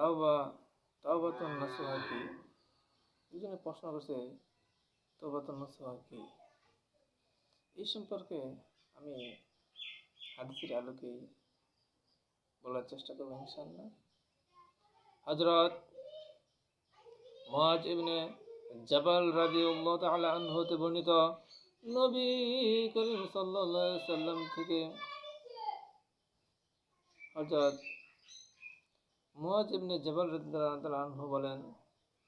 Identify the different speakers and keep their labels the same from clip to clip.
Speaker 1: তাও বা তাও বা তো নাসুহা কি দুজনে প্রশ্ন করছে তো বা তো নাসুহা কি এই সম্পর্কে আমি হাদিসের আলোকে বলার চেষ্টা করব ইনশাল্লাহ হজরত মহাজ ইবনে জাবাল রাদিউল্লাহ তাআলা আনহু হতে বর্ণিত, নবী করিম আলাইহি সাল্লাম থেকে হযরত মুয়াজ ইবনে জাবাল আনহু বলেন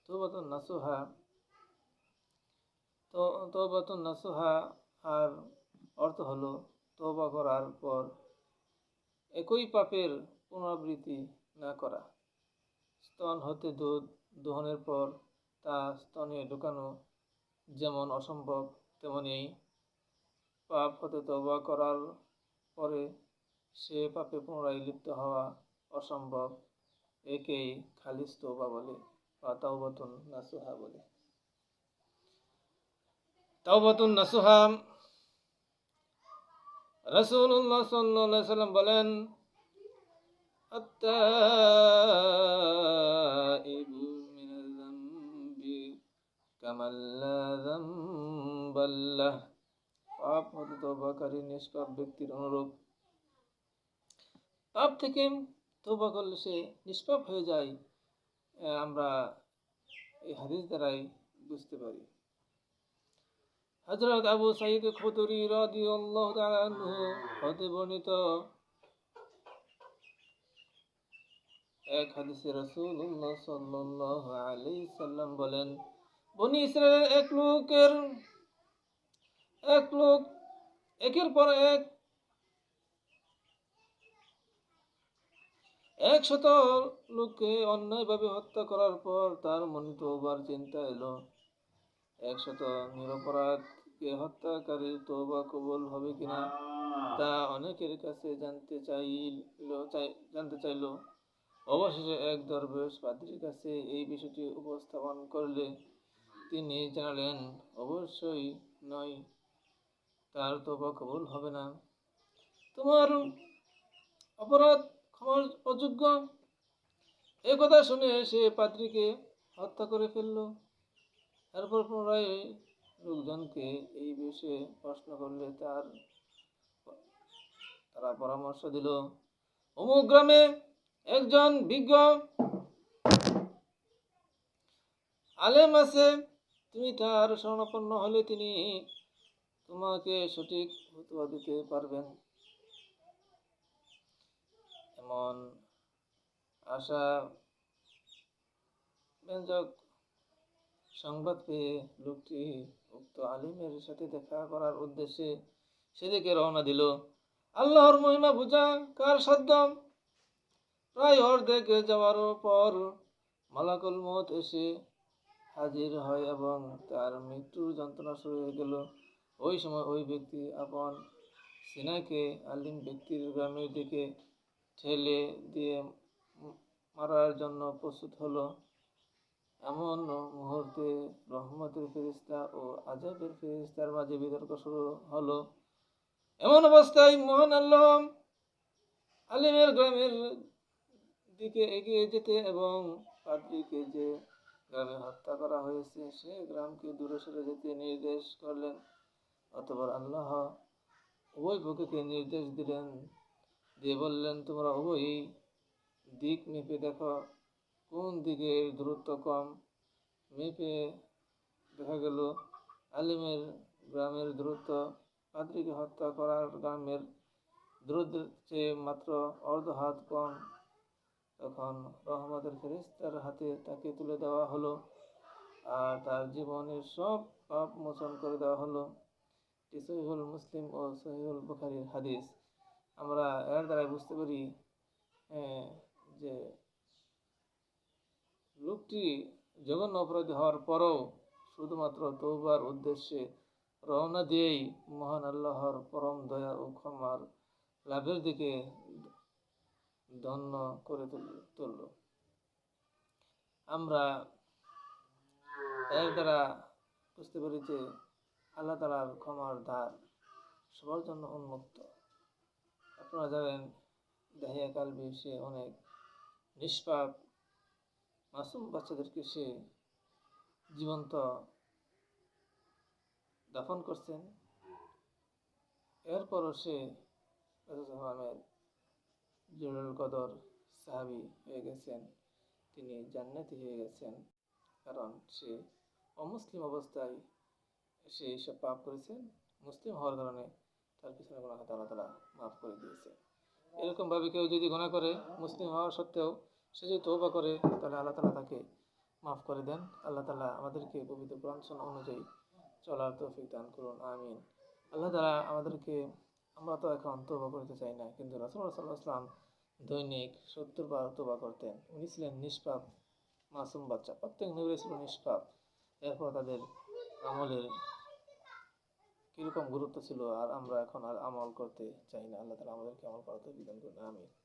Speaker 1: তওবাতুন নাসুহা। তো তওবাতুন নাসুহা আর অর্থ হলো তওবা করার পর একই পাপের পুনরাবৃত্তি না করা। স্তন হতে দুধ দহনের পর তা স্তনে ঢুকানো যেমন অসম্ভব, তেমনি পাপ হতে তবা করার পরে সে পাপে পুনরায় লিপ্ত হওয়া অসম্ভব। একেই খালিস তৌবা বলে বা তাওবাতুন নাসুহা বলে তাওবাতুন নাসুহা রাসূলুল্লাহ সাল্লাল্লাহু আলাইহি সাল্লাম বলেন التائب من الذنب كمن لا ذنب له পাপ হতে তবাকারী নিষ্পাপ ব্যক্তির অনুরূপ পাপ থেকে তবা করলে সে নিষ্পাপ হয়ে যায় আমরা এই হাদিস দ্বারাই বুঝতে পারি। হযরত আবু সাঈদ খুদরি রাদিয়াল্লাহু তাআলা আনহু হতে বর্ণিত এক হাদিসে রাসূলুল্লাহ সাল্লাল্লাহু আলাইহি সাল্লাম বলেন, বনি ইসরায়েলের এক লোকের, এক লোক, একের পর এক একশত লোককে অন্যায়ভাবে হত্যা করার পর তার মনে তোবার চিন্তা এলো। একশত নিরপরাধকে হত্যাকারীর তোবা কবুল হবে কিনা তা অনেকের কাছে জানতে চাইল, চাই, জানতে চাইলো। অবশেষে এক দরবেশ পাদ্রীর কাছে এই বিষয়টি উপস্থাপন করলে তিনি জানালেন, অবশ্যই নয়, তার তোবা কবুল হবে না। তোমার অপরাধ ক্ষমার অযোগ্য। এ কথা শুনে সে পাদ্রীকে হত্যা করে ফেলল। এরপর পুনরায় লোকজনকে এই বিষয়ে প্রশ্ন করলে তার তারা পরামর্শ দিল, অমুক গ্রামে একজন বিজ্ঞ আলেম আছে। তুমি তার শরণাপন্ন হলে তিনি তোমাকে সঠিক ফতোয়া দিতে পারবেন। এমন আশা, ব্যঞ্জক, সংবাদ পেয়ে লোকটি উক্ত আলিমের সাথে দেখা করার উদ্দেশ্যে সেদিকে রওনা দিল। আল্লাহর মহিমা বুঝা কার সাধ্য প্রায় অর্ধেক যাওয়ার পর মালাকুল মত এসে হাজির হয় এবং তার মৃত্যুর যন্ত্রণা শুরু হয়ে গেল। ওই সময় ওই ব্যক্তি আপন সিনাকে আলিম ব্যক্তির গ্রামের দিকে ঠেলে দিয়ে মারার জন্য প্রস্তুত হলো। এমন মুহূর্তে রহমতের ফেরিস্তা ও আজাবের ফেরিস্তার মাঝে বিতর্ক শুরু হলো। এমন অবস্থায় মহান আল্লাহ আলিমের গ্রামের দিকে এগিয়ে যেতে এবং পাদ্রীকে যে গ্রামে হত্যা করা হয়েছে, সে গ্রামকে দূরে সরে যেতে নির্দেশ করলেন। অতপর আল্লাহ উভয় পক্ষকে নির্দেশ দিলেন দিয়ে বললেন, তোমরা উভয়ই দিক মেপে দেখো, কোন দিকের দূরত্ব কম? মেপে দেখা গেল, আলিমের গ্রামের দূরত্ব, পাদ্রীকে হত্যা করার গ্রামের দূরত্বের চেয়ে মাত্র অর্ধ হাত কম। তখন রহমতের ফেরিস্তার হাতে তাকে তুলে দেওয়া হলো আর তার জীবনের সব পাপ মোচন করে দেওয়া হলো। সহিহুল মুসলিম ও সহিহুল বুখারীর হাদিস। আমরা এর দ্বারা বুঝতে পারি যে লোকটি জঘন্য অপরাধী হওয়ার পরও শুধুমাত্র তৌবার উদ্দেশ্যে রওনা দিয়েই মহান আল্লাহর পরম দয়া ও ক্ষমার লাভের দিকে ধন্য করে তুল- তুলল। আমরা এর দ্বারা বুঝতে পারি যে আল্লাহ তালার ক্ষমার দ্বার সবার জন্য উন্মুক্ত। আপনারা জানেন দাহিয়া কালবি সে অনেক নিষ্পাপ, মাসুম বাচ্চাদেরকে সে জীবন্ত দাফন করছেন। এরপরও সে রহমানের জুলুল কদর সাহাবি হয়ে গেছেন, তিনি জান্নাতি হয়ে গেছেন, কারণ সে অমুসলিম অবস্থায় সে এইসব পাপ করেছেন। মুসলিম হওয়ার কারণে তার পিছনে আল্লাহ তালা মাফ করে দিয়েছে। এরকমভাবে কেউ যদি গুণা করে, মুসলিম হওয়া সত্ত্বেও সে যদি তৌবা করে, তাহলে আল্লাহ তালা তাকে মাফ করে দেন। আল্লাহ তালা আমাদেরকে পবিত্র কোরআন অনুযায়ী চলার তৌফিক দান করুন, আমিন। আল্লাহ তালা আমাদেরকে, আমরা তো এখন তৌবা করতে চাই না, কিন্তু রাসুল্লাহ দৈনিক সত্তর বার তৌবা করতেন। উনি ছিলেন নিষ্পাপ, মাসুম বাচ্চা প্রত্যেক নবী ছিল নিষ্পাপ। এরপর তাদের আমলের কীরকম গুরুত্ব ছিল আর আমরা এখন আর আমল করতে চাই না? আল্লাহ তালা আমাদেরকে আমল করাতে বিধান করুন, আমিন।